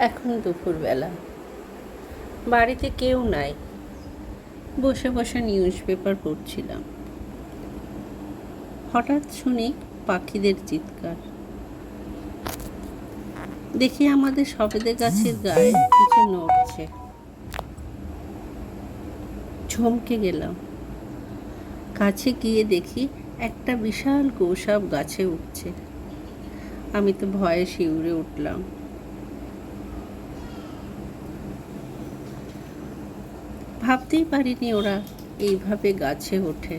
এখন দুপুরবেলা। বাড়িতে কেউ নাই। বসে বসে নিউজ পেপার পড়ছিলাম। হঠাৎ শুনি পাখিদের চিৎকার। দেখি আমাদের সবেদে গাছের গায়ে কিছু নড়ছে। চমকে গেলাম। কাছে গিয়ে দেখি একটা বিশাল গোসাপ গাছে উঠছে। আমি তো ভয়ে শিউরে উঠলাম। ভাবতেই পারিনি ওরা এইভাবে গাছে ওঠে।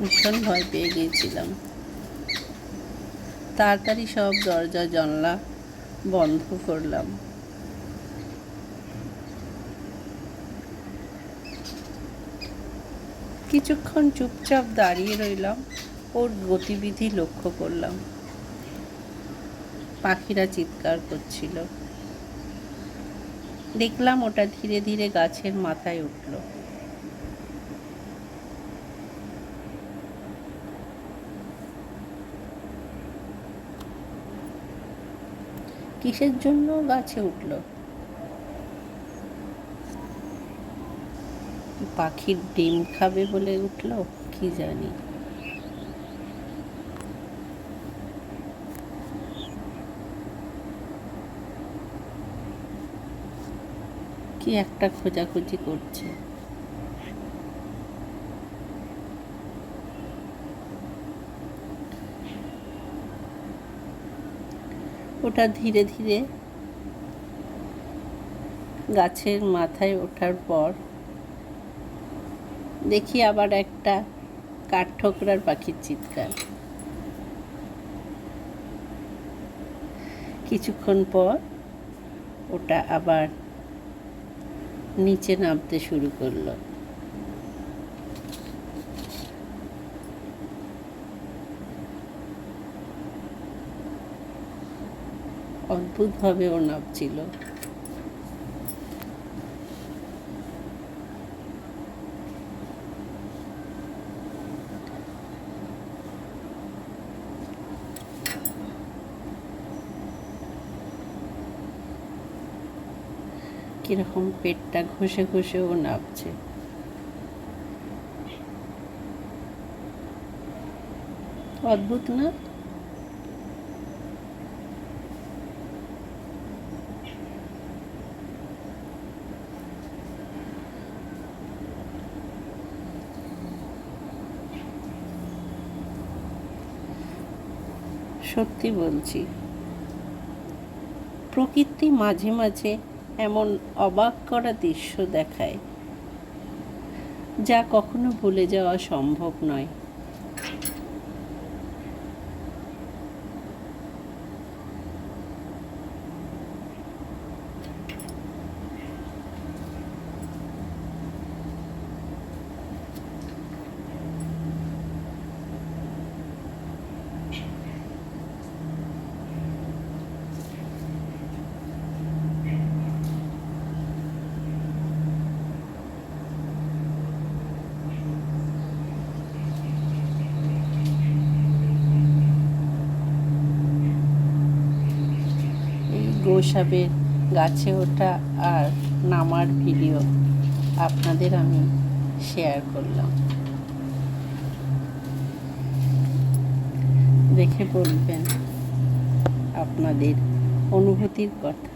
ভীষণ ভয় পেয়ে গিয়েছিলাম। তাড়াতাড়ি সব দরজা জানলা বন্ধ করলাম। কিছুক্ষণ চুপচাপ দাঁড়িয়ে রইলাম ওর গতিবিধি লক্ষ্য করলাম। পাখিরা চিৎকার করছিল। দেখলাম ওটা ধীরে ধীরে গাছের মাথায় উঠল। কিসের জন্য গাছে উঠল? পাখির ডিম খাবে বলে উঠল, কি জানি। কি একটা খোঁজাখুঁজি করছে। ওটা ধীরে ধীরে গাছের মাথায় ওঠার পর দেখি আবার একটা কাঠঠোকরার পাখির চিৎকার। কিছুক্ষণ পর ওটা আবার নিচে নামতে শুরু করল। অদ্ভুতভাবে ও নামছিল। কীরকম পেটটা ঘষে ঘষে ও নামছে অদ্ভুত না? সত্যি বলছি প্রকৃতি মাঝে মাঝে এমন অবাক করা দৃশ্য দেখায় যা কখনো ভুলে যাওয়া সম্ভব নয়। গোসাবের গাছে ওঠা আর নামার ভিডিও আপনাদের আমি শেয়ার করলাম। দেখে বলবেন আপনাদের অনুভূতির কথা।